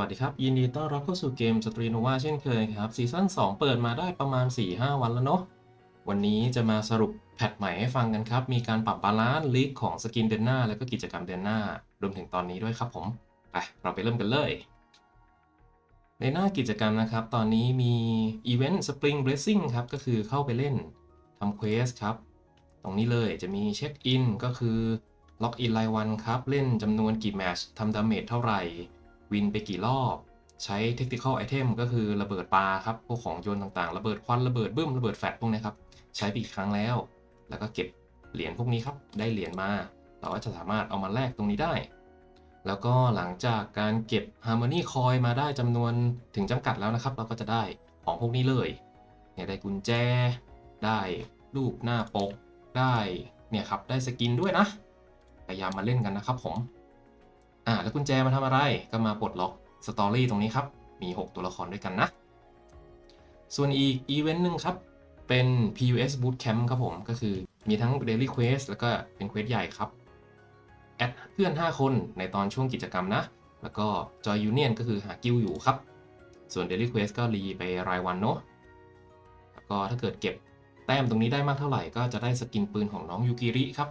วัสดีครับ ยินดีต้อนรับเข้าสู่เกมสตรีโนวาเช่นเคยครับซีซั่น2 เปิดมาได้ประมาณ 4-5 วันแล้วเนาะวันนี้จะมาสรุปแพทใหม่ให้ฟังกันครับ มีการปรับบาลานซ์ลิกของสกินเดือนหน้า แล้วก็กิจกรรมเดือนหน้ารวมถึงตอนนี้ด้วยครับผม ไป เราไปเริ่มกันเลย ในหน้ากิจกรรมนะครับ ตอนนี้มีอีเวนต์ Spring Blessing ครับ ก็คือเข้าไปเล่นทำเควสครับ ตรงนี้เลยจะมีเช็คอินก็คือล็อกอินรายวันครับ เล่นจำนวนกี่แมชทำดาเมจเท่าไหร่ วินไปกี่รอบ ใช้เทคนิคอลไอเทมก็คือระเบิดปลาครับ พวกของโยนต่างๆ ระเบิดควันระเบิดบึ้มระเบิดแฟลชพวกนี้ครับ ใช้ไปอีกครั้งแล้ว แล้วก็เก็บเหรียญพวกนี้ครับ ได้เหรียญมา เราก็จะสามารถเอามาแลกตรงนี้ได้ แล้วก็หลังจากการเก็บ Harmony Coin มาได้จำนวนถึงจำกัดแล้วนะครับ เราก็จะได้ของพวกนี้เลยเนี่ยได้กุญแจ ได้รูปหน้าปก ได้เนี่ยครับ ได้สกินด้วยนะ พยายามมาเล่นกันนะครับผม อ่าแล้วกุญแจมาทำอะไรก็มาปลดล็อกสตอรี่ตรงนี้ครับ มี 6 ตัวละครด้วยกันนะ ส่วนอีกอีเวนต์หนึ่งครับ เป็น PUS Bootcamp ครับผม ก็คือมีทั้ง Daily Quest แล้วก็เป็นเควสใหญ่ครับ แอดเพื่อน 5 คนในตอนช่วงกิจกรรมนะ แล้วก็ Joy Union ก็คือหากิลอยู่ครับ ส่วน Daily Quest ก็รีไปรายวันเนาะ แล้วก็ถ้าเกิดเก็บแต้มตรงนี้ได้มากเท่าไหร่ ก็จะได้สกินปืนของน้องยูกิริครับ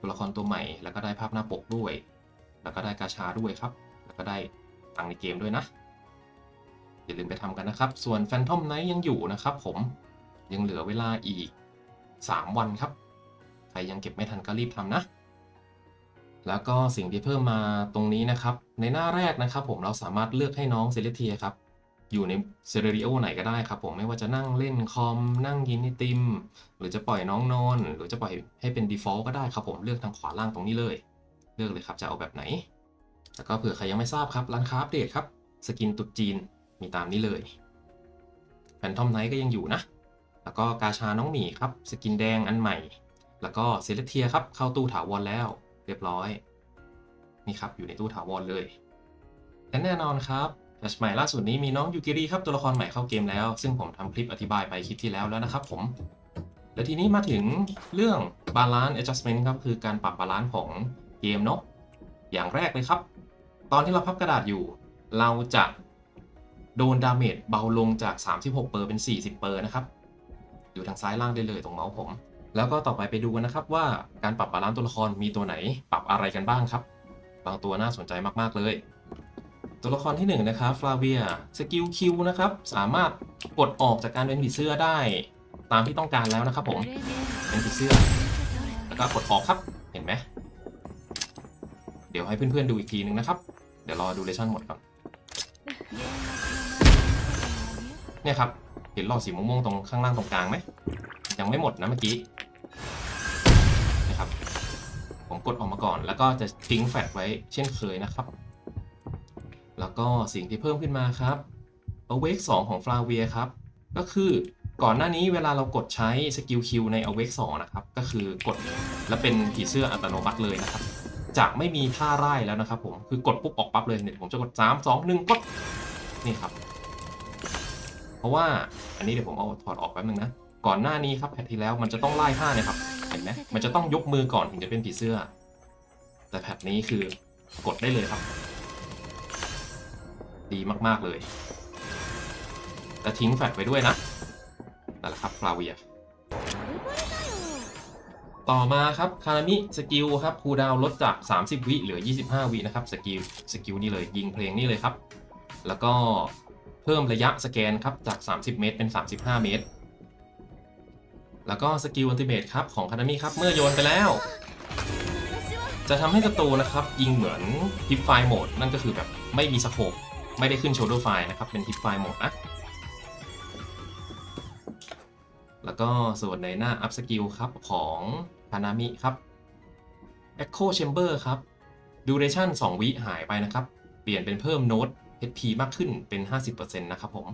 ตัวละครตัวใหม่ แล้วก็ได้ภาพหน้าปกด้วย แล้วก็ได้กาชาด้วยครับ แล้วก็ได้ตังในเกมด้วยนะ อย่าลืมไปทำกันนะครับ ส่วน Phantom Knight ยังอยู่นะครับ ผมยังเหลือเวลาอีก 3 วันครับ ใครยังเก็บไม่ทันก็รีบทำนะ แล้วก็สิ่งที่เพิ่มมาตรงนี้นะครับ ในหน้าแรกนะครับ ผมเราสามารถเลือกให้น้องเซเลเทียครับอยู่ในเซเรีโอไหนก็ได้ครับผมไม่ว่าจะนั่งเล่นคอม นั่งกินไอติม หรือจะปล่อยน้องนอน หรือจะปล่อยให้เป็น default ก็ได้ครับผมเลือกทางขวาล่างตรงนี้เลย เลือกเลยครับจะเอาแบบไหน แล้วก็เผื่อใครยังไม่ทราบครับร้านค้าอัปเดตครับ สกินตุดจีนมีตามนี้เลยแฟนทอมไนท์ก็ยังอยู่นะ แล้วก็กาชาน้องหมีครับ สกินแดงอันใหม่ แล้วก็เซเลเทียครับเข้าตู้ถาวรแล้ว เรียบร้อย นี่ครับอยู่ในตู้ถาวรเลยและแน่นอนครับแพทใหม่ล่าสุดนี้มีน้องยูกิริครับตัวละครใหม่เข้าเกมแล้ว ซึ่งผมทำคลิปอธิบายไปคลิปที่แล้วแล้วนะครับผม และทีนี้มาถึงเรื่อง balance adjustment ครับคือการปรับบาลานซ์ของ เกมเนาะอย่างแรกเลยครับ ตอนที่เราพับกระดาษอยู่ เราจะโดนดาเมจเบาลงจาก 36เปอร์เป็น 40เปอร์นะครับ อยู่ทางซ้ายล่างได้เลยตรงเมาส์ผม แล้วก็ต่อไปไปดูกันนะครับว่าการปรับบาลานซ์ตัวละครมีตัวไหนปรับอะไรกันบ้างครับ บางตัวน่าสนใจมากๆเลย ตัวละครที่1นะครับฟลาเวียสกิลคิวนะครับ สามารถกดออกจากการเป็นผีเสื้อได้ ตามที่ต้องการแล้วนะครับผม เป็นผีเสื้อ แล้วก็กดออกครับ ดี๋ยวให้เพื่อนๆดูอีกทีนึงนะครับ เดี๋ยวรอดูเลชั่นหมดก่อนเนี่ยครับ เห็นหลอดสีม่วงๆตรงข้างล่างตรงกลางไหม ยังไม่หมดนะเมื่อกี้นะครับ ผมกดออกมาก่อน แล้วก็จะทิ้งแฟลชไว้เช่นเคยนะครับ แล้วก็สิ่งที่เพิ่มขึ้นมาครับ Awake 2 ของ f l a v i a ครับ ก็คือก่อนหน้านี้เวลาเรากดใช้สกิลคิวใน Awake 2 นะครับ ก็คือกดแล้วเป็นผีเสื้ออัตโนมัติเลยนะครับ จะไม่มีท่าไล่แล้วนะครับผมคือกดปุ๊บออกปั๊บเลยเนี่ยผมจะกด 3 2 1กดนี่ครับ เพราะว่าอันนี้เดี๋ยวผมเอาถอดออกแป๊บนึงนะก่อนหน้านี้ครับแพทที่แล้วมันจะต้องไล่ท่าเนี่ยครับเห็นไหมมันจะต้องยกมือก่อนถึงจะเป็นผีเสื้อ แต่แพทนี้คือกดได้เลยครับ ดีมากๆเลย แต่ทิ้งแฟลชไว้ด้วยนะนั่นแหละครับฟลาเวีย ต่อมาครับคารามิสกิลครับคูดาวลดจาก 30 วิเหลือ 25 วินะครับสกิลสกิลนี่เลยยิงเพลงนี่เลยครับ แล้วก็เพิ่มระยะสแกนครับจาก 30 เมตรเป็น 35 เมตร แล้วก็สกิลอัลติเมทครับของคานามิครับเมื่อโยนไปแล้ว จะทำให้ศัตรูนะครับยิงเหมือนฮิปไฟโหมดนั่นก็คือแบบไม่มีสโคปไม่ได้ขึ้นโช l เดไฟนะครับเป็นฮิปไฟโหมดนะแล้วก็ส่วนในหน้าอัพสกิลครับของานามิครับ Echo Chamber ครับ Duration 2 วิหายไปนะครับ เปลี่ยนเป็นเพิ่มโน้ต HP มากขึ้นเป็น 50%นะครับผม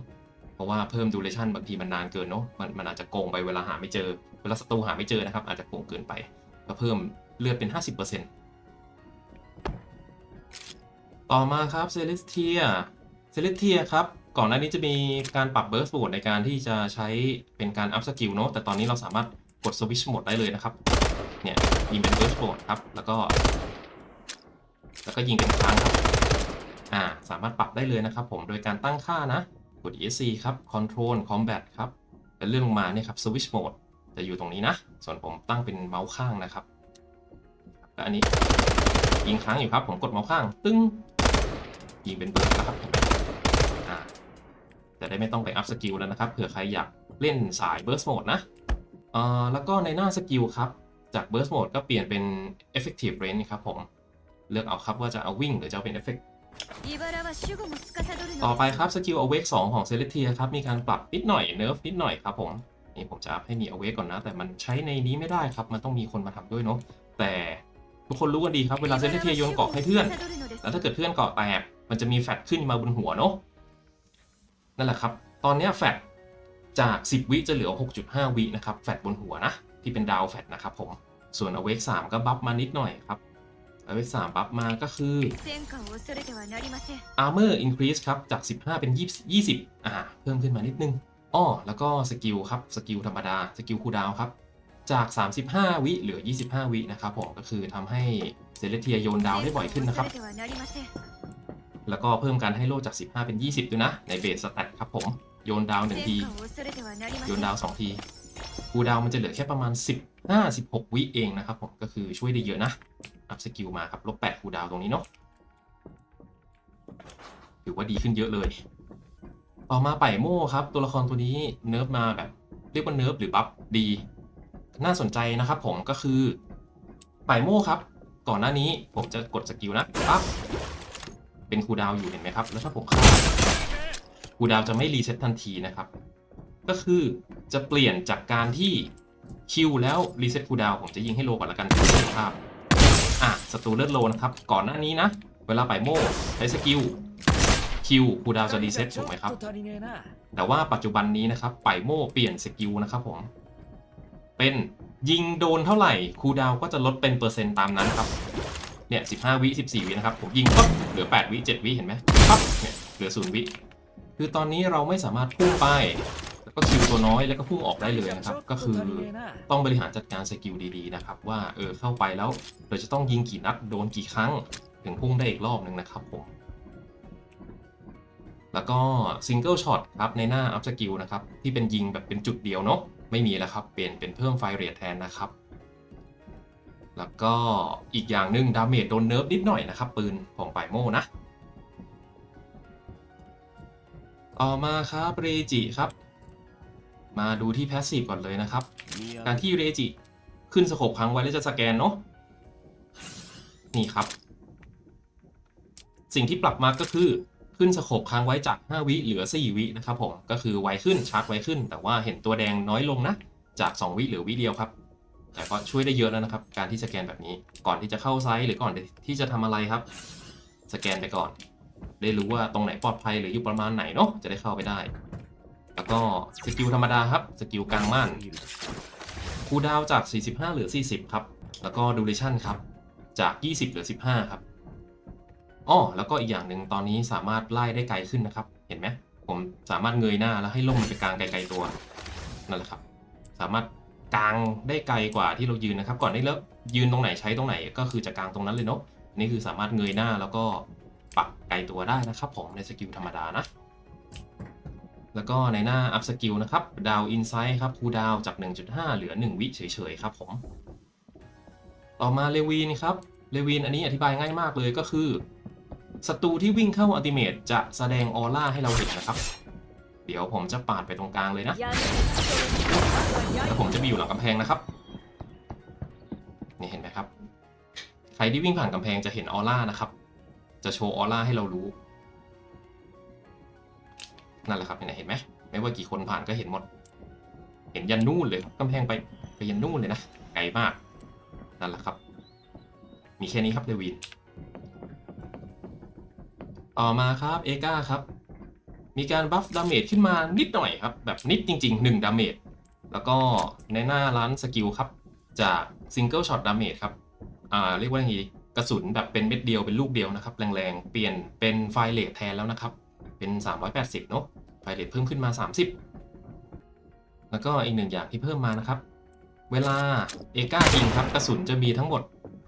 เพราะว่าเพิ่ม duration บางทีมันนานเกินเนาะมันมันอาจจะโกงไปเวลาหาไม่เจอ เวลาศัตรูหาไม่เจอนะครับ อาจจะโกงเกินไปก็เพิ่มเลือดเป็น 50%ต่อมาครับ Celestia Celestia ครับ ก่อนหน้านี้จะมีการปรับ burst mode ในการที่จะใช้เป็นการ up skill เนาะแต่ตอนนี้เราสามารถกด switch mode ได้เลยนะครับ เนี่ยยิงเป็น burst mode ครับ แล้วก็ แล้วก็ยิงเป็นครั้งครับ อ่า สามารถปรับได้เลยนะครับผม โดยการตั้งค่านะ กด ESC ครับ Control Combat ครับแล้วเลื่อนลงมาเนี่ยครับ Switch Mode จะอยู่ตรงนี้นะ ส่วนผมตั้งเป็นเมาส์ข้างนะครับและอันนี้ยิงค้างอยู่ครับ ผมกดเมาส์ข้าง ตึ้ง ยิงเป็นเบิร์ดนะครับอ่าจะได้ไม่ต้องไปอัพสกิลแล้วนะครับ เผื่อใครอยากเล่นสาย Burst Mode นะ เอ่อ แล้วก็ในหน้าสกิลครับ จาก burst mode ก็เปลี่ยนเป็น effective range ครับผม เลือกเอาครับว่าจะเอาวิ่งหรือจะเอาเป็น effect ต่อไปครับสกิล awake 2 ของ Celestia ครับ มีการปรับนิดหน่อย เนิร์ฟนิดหน่อยครับผม นี่ผมจะอัพให้มี awake ก่อนนะ แต่มันใช้ในนี้ไม่ได้ครับ มันต้องมีคนมาทำด้วยเนาะ แต่ทุกคนรู้กันดีครับ เวลาเซเลเทียโยนเกาะให้เพื่อน แล้วถ้าเกิดเพื่อนเกาะแตก มันจะมีแฟตขึ้นมาบนหัวเนาะ นั่นแหละครับ ตอนนี้แฟตจาก 10 วิจะเหลือ 6.5 วินะครับ แฟตบนหัวนะ ที่เป็นดาวแฟตนะครับผมส่วนอเวกสามก็บัฟมานิดหน่อยครับอเวกสามบัฟมาก็คืออาร์เมอร์อินครีสครับจาก 15 เป็น 20 อ่า เพิ่มขึ้นมานิดนึงอ้อแล้วก็สกิลครับสกิลธรรมดาสกิลคูดาวครับจาก 35 วิเหลือ 25 วินะครับผมก็คือทำให้เซเลเทียโยนดาวได้บ่อยขึ้นนะครับ แล้วก็เพิ่มการให้โล่จาก 15 เป็น 20ด้วยนะ ในเบสสแตทครับผม โยนดาว 1 ที โยนดาว 2 ที คูดาวมันจะเหลือแค่ประมาณ 15 16 วิเองนะครับผมก็คือช่วยได้เยอะนะ อัพสกิลมาครับลบ8คูดาวตรงนี้เนาะถือว่าดีขึ้นเยอะเลย ต่อมาไป่โม่ครับ ตัวละครตัวนี้เนิร์ฟมาแบบเรียกว่าเนิร์ฟหรือบัฟดี น่าสนใจนะครับผมก็คือไป่โม่ครับ ก่อนหน้านี้ผมจะกดสกิลนะปั๊บเป็นคูดาวอยู่เห็นไหมครับ แล้วถ้าผมฆ่าคูดาวจะไม่รีเซ็ตทันทีนะครับ ก็คือ จะเปลี่ยนจากการที่คิวแล้วรีเซ็ตคูดาวผมจะยิงให้โลก่อนละกันเพื่อเห็นภาพอะศัตรูเลือดโลนะครับ ก่อนหน้านี้นะ เวลาไป่โม่ใช้สกิลคิวคูดาวจะรีเซ็ตถูกไหมครับ แต่ว่าปัจจุบันนี้นะครับไป่โม่เปลี่ยนสกิลนะครับผม เป็นยิงโดนเท่าไหร่คูดาวก็จะลดเป็นเปอร์เซ็นต์ตามนั้นครับ เนี่ย15วิ14วินะครับ ผมยิงปั๊บเหลือ8วิ7วิเห็นไหมปั๊บเนี่ยเหลือ0วิ คือตอนนี้เราไม่สามารถพุ่งไป แล้วก็คิวตัวน้อยแล้วก็พุ่งออกได้เลยนะครับ ก็คือต้องบริหารจัดการสกิลดีๆนะครับ ว่าเออเข้าไปแล้วเราจะต้องยิงกี่นัดโดนกี่ครั้ง ถึงพุ่งได้อีกรอบหนึ่งนะครับผมแล้วก็ซิงเกิลช็อตครับในหน้าอัพสกิลนะครับ ที่เป็นยิงแบบเป็นจุดเดียวเนาะไม่มีแล้วครับเปลี่ยนเป็นเพิ่มไฟเรทแทนนะครับ แล้วก็อีกอย่างหนึ่งดาเมจโดนเนิร์ฟนิดหน่อยนะครับ ปืนของป่ายโมนะ ต่อมาครับเรจิครับ มาดูที่แพสซีฟก่อนเลยนะครับ การที่เรจิขึ้นสโคปค้างไว้แล้วจะสแกนเนาะนี่ครับ สิ่งที่ปรับมาก็คือขึ้นสโคปค้างไว้จาก 5 วิเหลือ 4 วินะครับผม ก็คือไวขึ้นชาร์จไวขึ้น แต่ว่าเห็นตัวแดงน้อยลงนะ จาก 2 วิเหลือวิเดียวครับ แต่ก็ช่วยได้เยอะแล้วนะครับ การที่สแกนแบบนี้ ก่อนที่จะเข้าไซต์หรือก่อนที่จะทำอะไรครับ สแกนไปก่อน ได้รู้ว่าตรงไหนปลอดภัยหรืออยู่ประมาณไหนเนาะ จะได้เข้าไปได้ แล้วก็สกิลธรรมดาครับ สกิลกลางม่านคูดาวจาก 45 เหลือ 40 ครับ แล้วก็ดูเรชั่นครับ จาก 20 เหลือ 15 ครับอ้อแล้วก็อีกอย่างหนึ่งตอนนี้สามารถไล่ได้ไกลขึ้นนะครับ เห็นไหมผมสามารถเงยหน้าแล้วให้ล่มมันไปกลางไกลๆตัวนั่นแหละครับ สามารถกลางได้ไกลกว่าที่เรายืนนะครับ ก่อนนี้แล้วยืนตรงไหนใช้ตรงไหนก็คือจะกลางตรงนั้นเลยเนาะนี่คือสามารถเงยหน้าแล้วก็ปรับไกลตัวได้นะครับ ผมในสกิลธรรมดานะ แล้วก็ในหน้า up skill นะครับดาว insight ครับคูดาวจาก 1.5 เหลือ 1 วิเฉยๆครับผม ต่อมาเลวีนครับเลวีนอันนี้อธิบายง่ายมากเลยก็คือศัตรูที่วิ่งเข้าอัลติเมตจะแสดงออร่าให้เราเห็นนะครับ เดี๋ยวผมจะปาดไปตรงกลางเลยนะแล้วผมจะมีอยู่หลังกำแพงนะครับ นี่เห็นไหมครับ ใครที่วิ่งผ่านกำแพงจะเห็นออร่านะครับ จะโชว์ออร่าให้เรารู้ นั่นแหละครับเห็นไหมเห็นไหมไม่ว่ากี่คนผ่านก็เห็นหมด เห็นยันนู่นเลยกำแพงไปไปยันนู่นเลยนะไกลมากนั่นแหละครับ มีแค่นี้ครับเดวินต่อมาครับเอกาครับ มีการบัฟดาเมจขึ้นมานิดหน่อยครับ แบบนิดจริง ๆ1ดาเมจแล้วก็ในหน้าร้านสกิลครับ จากซิงเกิลช็อตดาเมจครับอ่าเรียกว่าอย่างงี้กระสุนแบบเป็นเม็ดเดียวเป็นลูกเดียวนะครับ แรงๆ เปลี่ยนเป็นไฟเลทแทนแล้วนะครับ เป็น 380เนอะไฟเลทเพิ่มขึ้นมา 30 แล้วก็อีกหนึ่งอย่างที่เพิ่มมานะครับ เวลาเอกายิงครับกระสุนจะมีทั้งหมด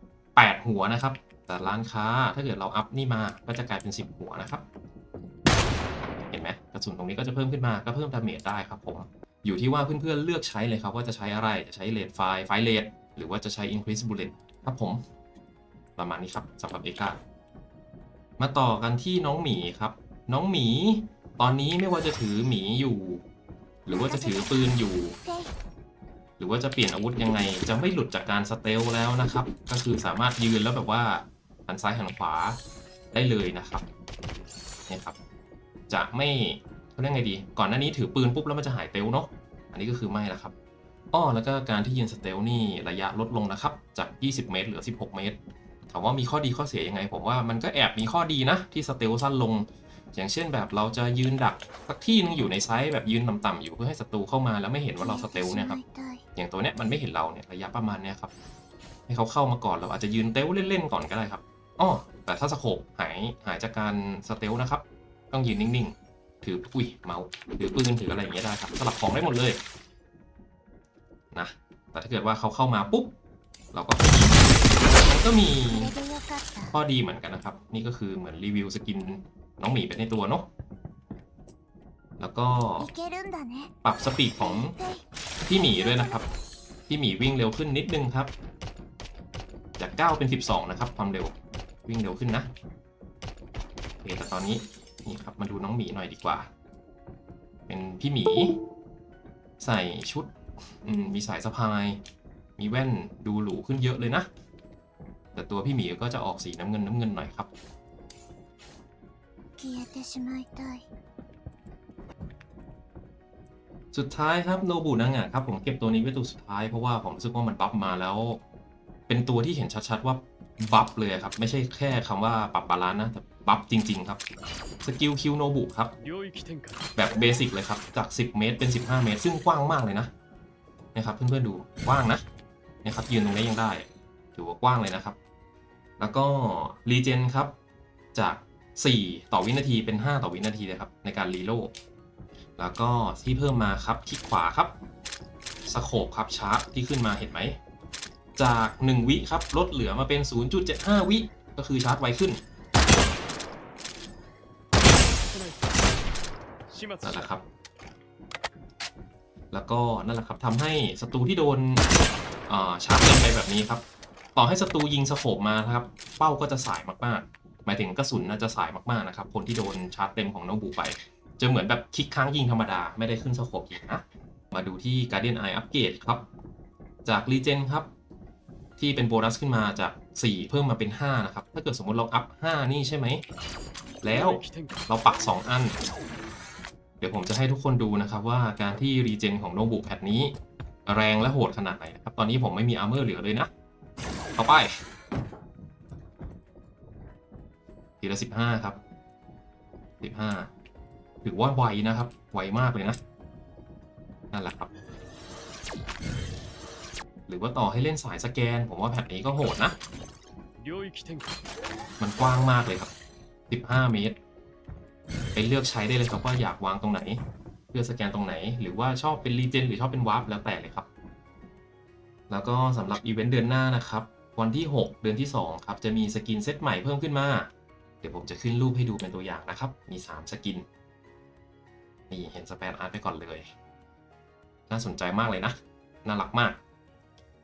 8 หัวนะครับ แต่ร้านค้าถ้าเกิดเราอัพนี่มาก็จะกลายเป็น 10 หัวนะครับ เห็นไหมกระสุนตรงนี้ก็จะเพิ่มขึ้นมาก็เพิ่มดาเมจได้ครับผมอยู่ที่ว่าเพื่อนๆเลือกใช้เลยครับ ว่าจะใช้อะไรจะใช้เลดไฟไฟเลดหรือว่าจะใช้ increase bullet ครับผม ประมาณนี้ครับสำหรับเอกามาต่อกันที่น้องหมีครับ น้องหมี ตอนนี้ไม่ว่าจะถือหมีอยู่ หรือว่าจะถือปืนอยู่ หรือว่าจะเปลี่ยนอาวุธยังไง จะไม่หลุดจากการสเตลแล้วนะครับ ก็คือสามารถยืนแล้วแบบว่าหันซ้ายหันขวาได้เลยนะครับเนี่ยครับ จะไม่เขาเรียกไงดี ก่อนหน้านี้ถือปืนปุ๊บแล้วมันจะหายเตลเนาะอันนี้ก็คือไม่ละครับอ้อแล้วก็การที่ยืนสเตลนี่ระยะลดลงนะครับ จาก 20 เมตรเหลือ 16 เมตรถามว่ามีข้อดีข้อเสียยังไง ผมว่ามันก็แอบมีข้อดีนะที่สเตลสั้นลง อย่างเช่นแบบเราจะยืนดักสักที่นึงอยู่ในไซส์แบบยืนต่ำๆอยู่เพื่อให้ศัตรูเข้ามาแล้วไม่เห็นว่าเราสเตลเนี่ยครับอย่างตัวเนี้ยมันไม่เห็นเราเนี่ยระยะประมาณเนี้ยครับให้เขาเข้ามาก่อนเราอาจจะยืนเตลเล่นๆก่อนก็ได้ครับอ้อแต่ถ้าสโคบหายหายจากการสเตลนะครับ ต้องยืนนิ่งๆ ถืออุ้ยเมาส์ถือปืนถืออะไรอย่างเงี้ยได้ครับสลับของได้หมดเลยนะแต่ถ้าเกิดว่าเขาเข้ามาปุ๊บเราก็มันก็มีข้อดีเหมือนกันนะครับ นี่ก็คือเหมือนรีวิวสกิน น้องหมีไปในตัวเนาะแล้วก็ปรับสปีดของพี่หมีด้วยนะครับ พี่หมีวิ่งเร็วขึ้นนิดนึงครับ จาก 9 เป็น 12 นะครับ ความเร็ววิ่งเร็วขึ้นนะโอเคแต่ตอนนี้นี่ครับมาดูน้องหมีหน่อยดีกว่า เป็นพี่หมี ใส่ชุดมีสายสะพาย มีแว่นดูหรูขึ้นเยอะเลยนะ แต่ตัวพี่หมีก็จะออกสีน้ำเงินน้ำเงินหน่อยครับ 消えてしまいたい สุดท้ายครับโนบุนังะครับผมเก็บตัวนี้ไว้ตัวสุดท้ายเพราะว่าผมรู้สึกว่ามันบัฟมาแล้ว เป็นตัวที่เห็นชัดๆว่าบัฟเลยครับ ไม่ใช่แค่คำว่าปรับบาลานซ์นะแต่บัฟจริงๆครับสกิลคิวโนบุครับ 領域展開 แบบเบสิกเลยครับ จาก 10 เมตรเป็น 15 เมตร ซึ่งกว้างมากเลยนะนะครับเพื่อนๆดูกว้างนะนะครับยืนตรงนี้ยังได้ ถือว่ากว้างเลยนะครับ แล้วก็รีเจนครับ จาก 4 ต่อวินาทีเป็น 5 ต่อวินาทีเลยครับ ในการรีโลแล้วก็ที่เพิ่มมาครับคลิกขวาครับสโคบครับชาร์ปที่ขึ้นมาเห็นไหม จาก 1 วิครับ ลดเหลือมาเป็น 0.75 วิก็คือชาร์จไวขึ้นนั่นแหละครับ แล้วก็นั่นแหละครับทำให้ศัตรูที่โดนชาร์จเต็มไปแบบนี้ครับ ต่อให้ศัตรูยิงสโคบมาครับ เป้าก็จะสายมากๆ หมายถึงกระสุนน่าจะสายมากๆนะครับ คนที่โดนชาร์จเต็มของน้องบูไป จะเหมือนแบบคลิกค้างยิงธรรมดาไม่ได้ขึ้นสโคปยิงนะ มาดูที่ Guardian Eye อัปเกรดครับ จาก Regen ครับ ที่เป็นโบนัสขึ้นมาจาก 4 เพิ่มมาเป็น 5 นะครับ ถ้าเกิดสมมติเราอัพ 5 นี่ใช่ไหม แล้วเราปัก 2 อัน เดี๋ยวผมจะให้ทุกคนดูนะครับว่าการที่รีเจนของโนบุแพดนี้ แรงและโหดขนาดไหนนะครับ ตอนนี้ผมไม่มีอาร์เมอร์เหลือเลยนะ เข้าไปีละสิบห้าครับสิบห้าถือว่าไวนะครับ ไวมากเลยนะ นั่นแหละครับ หรือว่าต่อให้เล่นสายสแกน ผมว่าแพทนี้ก็โหดนะ มันกว้างมากเลยครับ 15 เมตร ไปเลือกใช้ได้เลยครับว่าอยากวางตรงไหน เพื่อสแกนตรงไหน หรือว่าชอบเป็นรีเจนหรือชอบเป็นวาร์ปแล้วแต่เลยครับ แล้วก็สำหรับอีเวนต์เดือนหน้านะครับ วันที่ 6 เดือนที่ 2 ครับ จะมีสกินเซตใหม่เพิ่มขึ้นมา เดี๋ยวผมจะขึ้นรูปให้ดูเป็นตัวอย่างนะครับ มี 3 สกิน นี่เห็นสแปนอาร์ตไปก่อนเลย น่าสนใจมากเลยนะ น่ารักมาก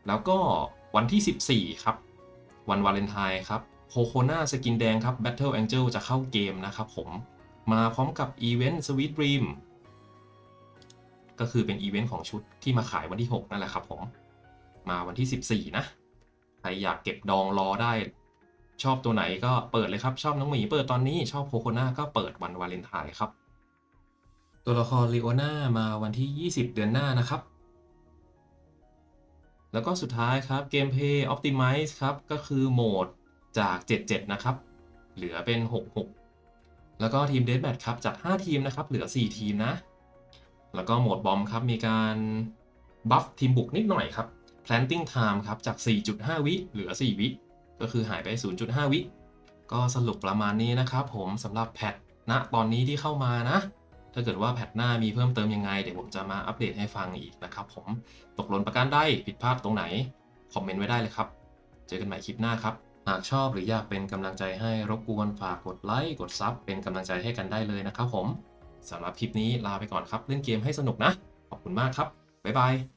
แล้วก็วันที่ 14 ครับ วันวาเลนไทน์ครับโคโคนาสกินแดงครับ Battle Angel จะเข้าเกมนะครับผม มาพร้อมกับอีเวนต์ Sweet Dream ก็คือเป็นอีเวนต์ของชุดที่มาขายวันที่ 6 นั่นแหละครับผม มาวันที่ 14 นะ ใครอยากเก็บดองรอได้ ชอบตัวไหนก็เปิดเลยครับ ชอบน้องหมีเปิดตอนนี้ชอบโคโคนาก็เปิดวันวาเลนไทน์ครับ ตัวละครลีโอนามาวันที่ 20 เดือนหน้านะครับ แล้วก็สุดท้ายครับเกมเพย์ Optimize ครับ ก็คือโหมดจาก 77 นะครับ เหลือเป็น 66 แล้วก็ทีม Deathmatch ครับจาก 5 ทีมนะครับ เหลือ 4 ทีมนะ แล้วก็โหมดบอมครับมีการบัฟทีมบุกนิดหน่อยครับ Planting Time ครับจาก 4.5 วิเหลือ 4 วิ ก็คือหายไป 0.5 วิ ก็สรุปประมาณนี้นะครับผมสำหรับแพทณตอนนี้ที่เข้ามานะ ถ้าเกิดว่าแพทหน้ามีเพิ่มเติมยังไง เดี๋ยวผมจะมาอัปเดตให้ฟังอีกนะครับผมตกหล่นประการใดผิดพลาดตรงไหน คอมเมนต์ไว้ได้เลยครับ เจอกันใหม่คลิปหน้าครับ หากชอบหรืออยากเป็นกำลังใจให้รบกวนฝากกดไลค์กดซับเป็นกำลังใจให้กันได้เลยนะครับผมสำหรับคลิปนี้ลาไปก่อนครับ เล่นเกมให้สนุกนะ ขอบคุณมากครับบ๊ายบาย